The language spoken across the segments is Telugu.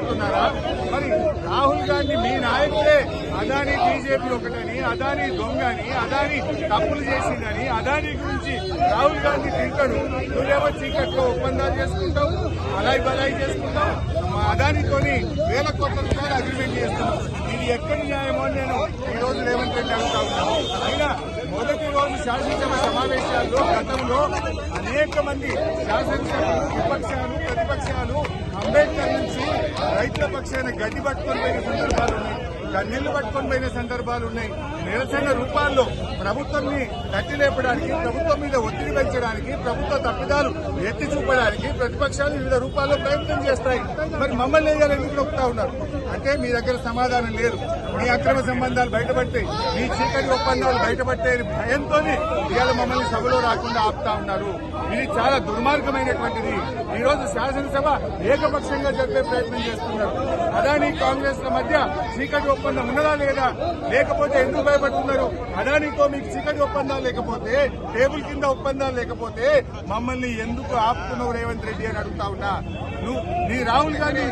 పడుతున్నారా మరి రాహుల్ గాంధీ మీ నాయకులే అదాని బీజేపీ ఒకటని అదాని దొంగ అని అదాని తప్పులు చేసిందని అదాని గురించి రాహుల్ గాంధీ తింటాడు నువ్వేమో చీకట్లో ఒప్పందాలు చేసుకుంటావు అలాయి బలాయి చేసుకుంటావు. అదానితోని వేల కోట్ల రూపాయలు అగ్రిమెంట్ చేస్తున్నావు. ఇది ఎక్కడి న్యాయమో నేను ఈ రోజు రేవంత్ అడుగుతా ఉన్నాను అయినా మొదటి రోజు శాసనసభ సమావేశాల్లో గతంలో అనేక మంది శాసనసభ విపక్షాలు ప్రతిపక్షాలు రైతుల పక్షాన గడ్డి పట్టుకొని పోయిన సందర్భాలు ఉన్నాయి. కన్నీళ్ళు పట్టుకొని పోయిన సందర్భాలు ఉన్నాయి. నిరసన రూపాల్లో ప్రభుత్వంని తట్టి లేపడానికి ప్రభుత్వం మీద ఒత్తిడి పెంచడానికి ప్రభుత్వ తప్పిదాలు ఎత్తి చూపడానికి ప్రతిపక్షాలు వివిధ రూపాల్లో ప్రయత్నం చేస్తాయి. మరి మమ్మల్ని ఏదైనా ఎందుకు నొక్కుతా ఉన్నారు? అంటే మీ దగ్గర సమాధానం లేదు. మీ అక్రమ సంబంధాలు బయటపడితే మీ చీకటి ఒప్పందాలు బయటపడితే భయంతోనే ఇవాళ మమ్మల్ని సభలో రాకుండా ఆపుతా ఉన్నారు. ఇది చాలా దుర్మార్గమైనటువంటిది. ఈ రోజు శాసనసభ ఏకపక్షంగా జరిపే ప్రయత్నం చేస్తున్నారు. అదాని కాంగ్రెస్ మధ్య చీకటి ఒప్పందం ఉన్నదా లేదా? లేకపోతే ఎందుకు భయపడుతున్నారు? అదానితో మీకు చీకటి ఒప్పందాలు లేకపోతే టేబుల్ కింద ఒప్పందాలు లేకపోతే మమ్మల్ని ఎందుకు ఆపుకున్నావు రేవంత్ రెడ్డి అని అడుగుతా ఉన్నా? నువ్వు నీ రాహుల్ గాంధీ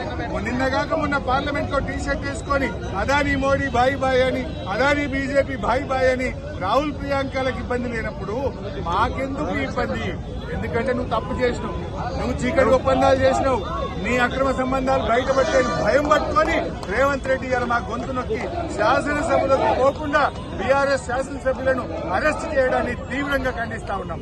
నిన్నగాక మొన్న పార్లమెంట్లో టీ షర్ట్ వేసుకొని అదాని మోడీ బాయ్ బాయ్ అని అదాని బీజేపీ బాయ్ బాయ్ అని రాహుల్ ప్రియాంకలకు ఇబ్బంది లేనప్పుడు మాకెందుకు ఇబ్బంది? ఎందుకంటే నువ్వు తప్పు చేసినావు. నువ్వు చీకటి ఒప్పందాలు చేసినావు. నీ అక్రమ సంబంధాలు బయటపట్టే భయం పట్టుకొని రేవంత్ రెడ్డి గారు మా గొంతు నొక్కి శాసనసభలకు పోకుండా బీఆర్ఎస్ శాసనసభ్యులను అరెస్ట్ చేయడాన్ని తీవ్రంగా ఖండిస్తా ఉన్నాం.